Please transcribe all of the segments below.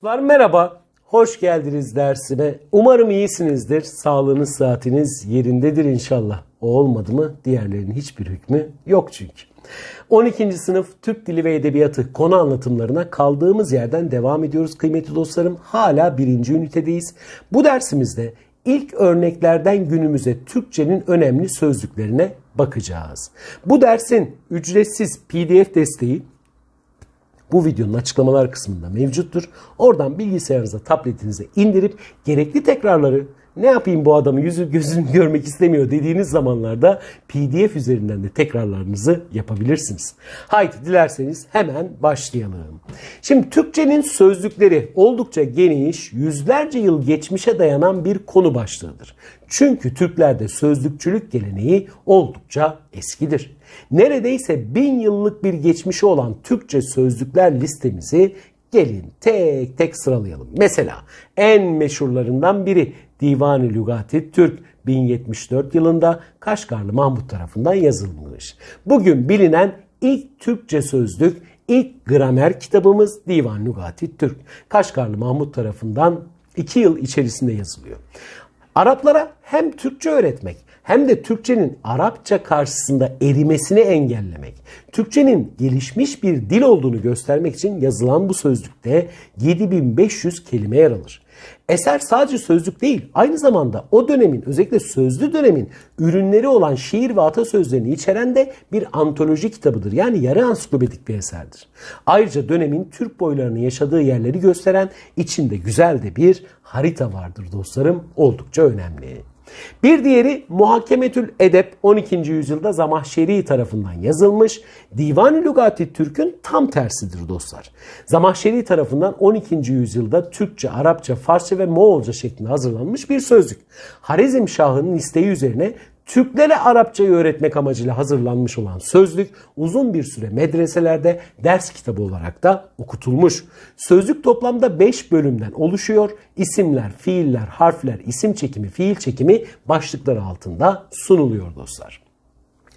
Çocuklar merhaba, hoş geldiniz dersime. Umarım iyisinizdir, sağlığınız, saatiniz yerindedir inşallah. O olmadı mı diğerlerinin hiçbir hükmü yok çünkü. 12. sınıf Türk Dili ve Edebiyatı konu anlatımlarına kaldığımız yerden devam ediyoruz kıymetli dostlarım. Hala birinci ünitedeyiz. Bu dersimizde ilk örneklerden günümüze Türkçenin önemli sözlüklerine bakacağız. Bu dersin ücretsiz PDF desteği bu videonun açıklamalar kısmında mevcuttur. Oradan bilgisayarınıza, tabletinize indirip gerekli tekrarları ne yapayım bu adamı yüzü gözünü görmek istemiyor dediğiniz zamanlarda PDF üzerinden de tekrarlarınızı yapabilirsiniz. Haydi dilerseniz hemen başlayalım. Şimdi Türkçenin sözlükleri oldukça geniş, yüzlerce yıl geçmişe dayanan bir konu başlığıdır. Çünkü Türklerde sözlükçülük geleneği oldukça eskidir. Neredeyse bin yıllık bir geçmişi olan Türkçe sözlükler listemizi gelin tek tek sıralayalım. Mesela en meşhurlarından biri Divan-ı Lügati Türk 1074 yılında Kaşgarlı Mahmut tarafından yazılmış. Bugün bilinen ilk Türkçe sözlük, ilk gramer kitabımız Divan-ı Lügati Türk. Kaşgarlı Mahmut tarafından 2 yıl içerisinde yazılıyor. Araplara hem Türkçe öğretmek hem de Türkçenin Arapça karşısında erimesini engellemek, Türkçenin gelişmiş bir dil olduğunu göstermek için yazılan bu sözlükte 7500 kelime yer alır. Eser sadece sözlük değil, aynı zamanda o dönemin özellikle sözlü dönemin ürünleri olan şiir ve atasözlerini içeren de bir antoloji kitabıdır. Yani yarı ansiklopedik bir eserdir. Ayrıca dönemin Türk boylarının yaşadığı yerleri gösteren içinde güzel de bir harita vardır dostlarım. Oldukça önemli. Bir diğeri Muhakemetül Edep 12. yüzyılda Zamahşeri tarafından yazılmış. Divan-ı Türk'ün tam tersidir dostlar. Zamahşeri tarafından 12. yüzyılda Türkçe, Arapça, Farsça ve Moğolca şeklinde hazırlanmış bir sözlük. Harizm Şahı'nın isteği üzerine Türklere Arapçayı öğretmek amacıyla hazırlanmış olan sözlük uzun bir süre medreselerde ders kitabı olarak da okutulmuş. Sözlük toplamda 5 bölümden oluşuyor. İsimler, fiiller, harfler, isim çekimi, fiil çekimi başlıkları altında sunuluyor dostlar.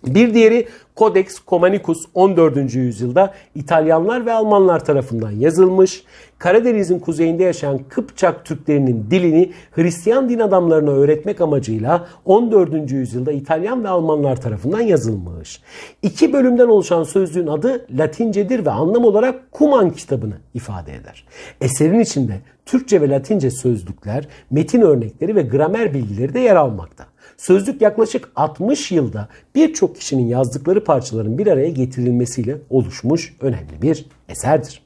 Bir diğeri Codex Comanicus 14. yüzyılda İtalyanlar ve Almanlar tarafından yazılmış. Karadeniz'in kuzeyinde yaşayan Kıpçak Türklerinin dilini Hristiyan din adamlarına öğretmek amacıyla 14. yüzyılda İtalyan ve Almanlar tarafından yazılmış. İki bölümden oluşan sözlüğün adı Latincedir ve anlam olarak Kuman kitabını ifade eder. Eserin içinde Türkçe ve Latince sözlükler, metin örnekleri ve gramer bilgileri de yer almakta. Sözlük yaklaşık 60 yılda birçok kişinin yazdıkları parçaların bir araya getirilmesiyle oluşmuş önemli bir eserdir.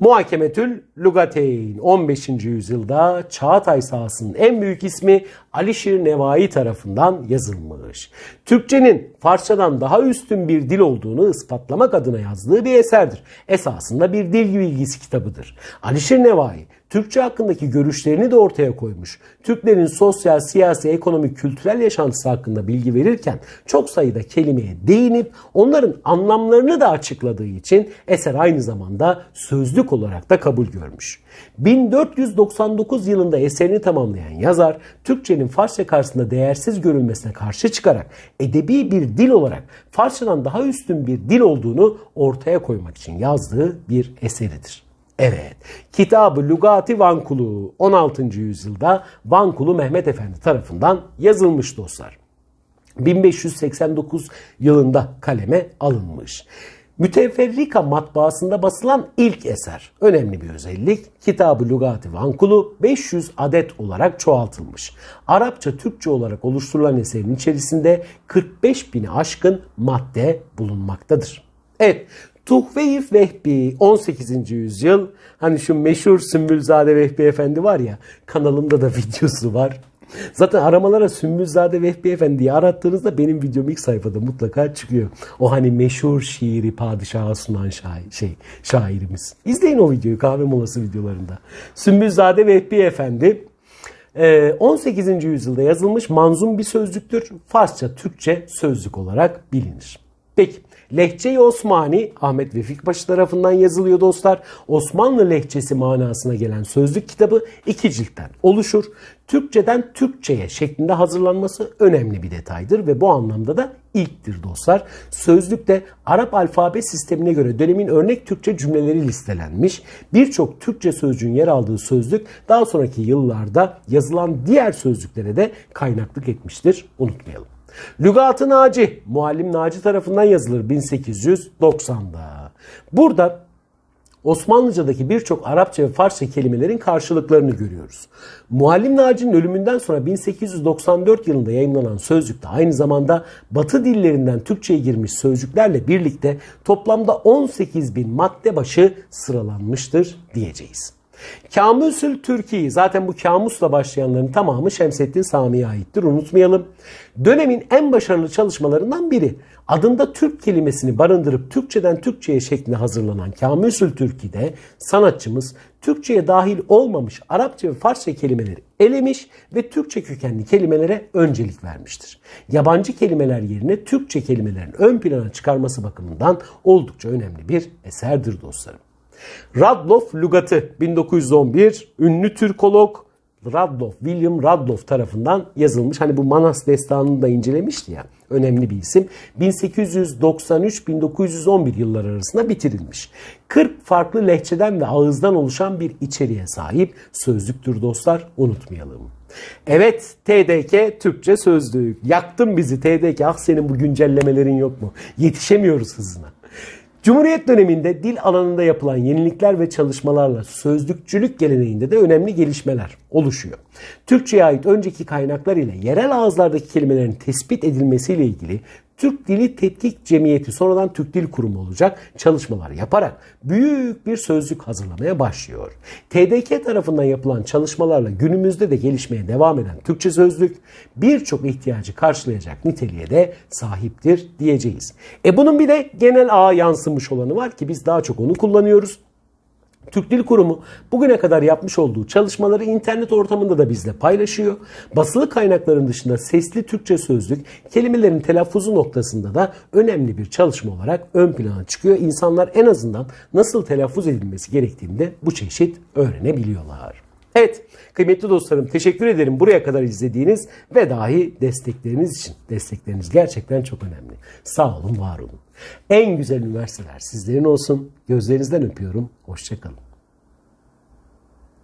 Muhakemetül Lugateyn 15. yüzyılda Çağatay sahasının en büyük ismi Alişir Nevai tarafından yazılmış. Türkçenin Farsçadan daha üstün bir dil olduğunu ispatlamak adına yazdığı bir eserdir. Esasında bir dil bilgisi kitabıdır. Alişir Nevai Türkçe hakkındaki görüşlerini de ortaya koymuş. Türklerin sosyal, siyasi, ekonomik, kültürel yaşantısı hakkında bilgi verirken çok sayıda kelimeye değinip onların anlamlarını da açıkladığı için eser aynı zamanda sözlük olarak da kabul görmüş. 1499 yılında eserini tamamlayan yazar Türkçenin Farsça karşısında değersiz görülmesine karşı çıkarak edebi bir dil olarak Farsçadan daha üstün bir dil olduğunu ortaya koymak için yazdığı bir eseridir. Evet, Kitabı Lugati Vankulu 16. yüzyılda Vankulu Mehmet Efendi tarafından yazılmış dostlar. 1589 yılında kaleme alınmış. Müteferrika matbaasında basılan ilk eser. Önemli bir özellik. Kitabı Lugati Vankulu 500 adet olarak çoğaltılmış. Arapça Türkçe olarak oluşturulan eserin içerisinde 45 bini aşkın madde bulunmaktadır. Evet, Tuhve-i Vehbi 18. yüzyıl hani şu meşhur Sümbülzade Vehbi Efendi var ya kanalımda da videosu var. Zaten aramalara Sümbülzade Vehbi Efendi'yi arattığınızda benim videom ilk sayfada mutlaka çıkıyor. O hani meşhur şiiri padişaha sunan şair, şey, şairimiz. İzleyin o videoyu kahve molası videolarında. Sümbülzade Vehbi Efendi 18. yüzyılda yazılmış manzum bir sözlüktür. Farsça, Türkçe sözlük olarak bilinir. Peki Lehçe-i Osmani Ahmet Vefik Paşa tarafından yazılıyor dostlar. Osmanlı lehçesi manasına gelen sözlük kitabı iki ciltten oluşur. Türkçeden Türkçeye şeklinde hazırlanması önemli bir detaydır ve bu anlamda da ilktir dostlar. Sözlükte Arap alfabe sistemine göre dönemin örnek Türkçe cümleleri listelenmiş. Birçok Türkçe sözcüğün yer aldığı sözlük daha sonraki yıllarda yazılan diğer sözlüklere de kaynaklık etmiştir. Unutmayalım. Lügat-ı Naci, Muallim Naci tarafından yazılır 1890'da. Burada Osmanlıcadaki birçok Arapça ve Farsça kelimelerin karşılıklarını görüyoruz. Muallim Naci'nin ölümünden sonra 1894 yılında yayınlanan sözlükte aynı zamanda Batı dillerinden Türkçe'ye girmiş sözcüklerle birlikte toplamda 18 bin madde başı sıralanmıştır diyeceğiz. Kamüsül Türkiye zaten bu kamusla başlayanların tamamı Şemsettin Sami'ye aittir unutmayalım. Dönemin en başarılı çalışmalarından biri. Adında Türk kelimesini barındırıp Türkçeden Türkçe'ye şeklinde hazırlanan Kamüsül Türki'de sanatçımız Türkçe'ye dahil olmamış Arapça ve Farsça kelimeleri elemiş ve Türkçe kökenli kelimelere öncelik vermiştir. Yabancı kelimeler yerine Türkçe kelimelerin ön plana çıkarması bakımından oldukça önemli bir eserdir dostlarım. Radloff Lugatı 1911 ünlü Türkolog Radloff, William Radloff tarafından yazılmış. Hani bu Manas destanını da incelemişti ya. Önemli bir isim. 1893-1911 yılları arasında bitirilmiş. 40 farklı lehçeden ve ağızdan oluşan bir içeriğe sahip sözlüktür dostlar. Unutmayalım. Evet TDK Türkçe sözlük. Yaktın bizi TDK. Ah senin bu güncellemelerin yok mu? Yetişemiyoruz hızına. Cumhuriyet döneminde dil alanında yapılan yenilikler ve çalışmalarla sözlükçülük geleneğinde de önemli gelişmeler oluşuyor. Türkçe'ye ait önceki kaynaklar ile yerel ağızlardaki kelimelerin tespit edilmesiyle ilgili Türk Dili Tetkik Cemiyeti sonradan Türk Dil Kurumu olacak çalışmalar yaparak büyük bir sözlük hazırlamaya başlıyor. TDK tarafından yapılan çalışmalarla günümüzde de gelişmeye devam eden Türkçe sözlük birçok ihtiyacı karşılayacak niteliğe de sahiptir diyeceğiz. E bunun bir de genel ağa yansımış olanı var ki biz daha çok onu kullanıyoruz. Türk Dil Kurumu bugüne kadar yapmış olduğu çalışmaları internet ortamında da bizle paylaşıyor. Basılı kaynakların dışında sesli Türkçe sözlük kelimelerin telaffuzu noktasında da önemli bir çalışma olarak ön plana çıkıyor. İnsanlar en azından nasıl telaffuz edilmesi gerektiğini de bu çeşit öğrenebiliyorlar. Evet kıymetli dostlarım teşekkür ederim buraya kadar izlediğiniz ve dahi destekleriniz için. Destekleriniz gerçekten çok önemli. Sağ olun, var olun. En güzel üniversiteler sizlerin olsun. Gözlerinizden öpüyorum. Hoşçakalın.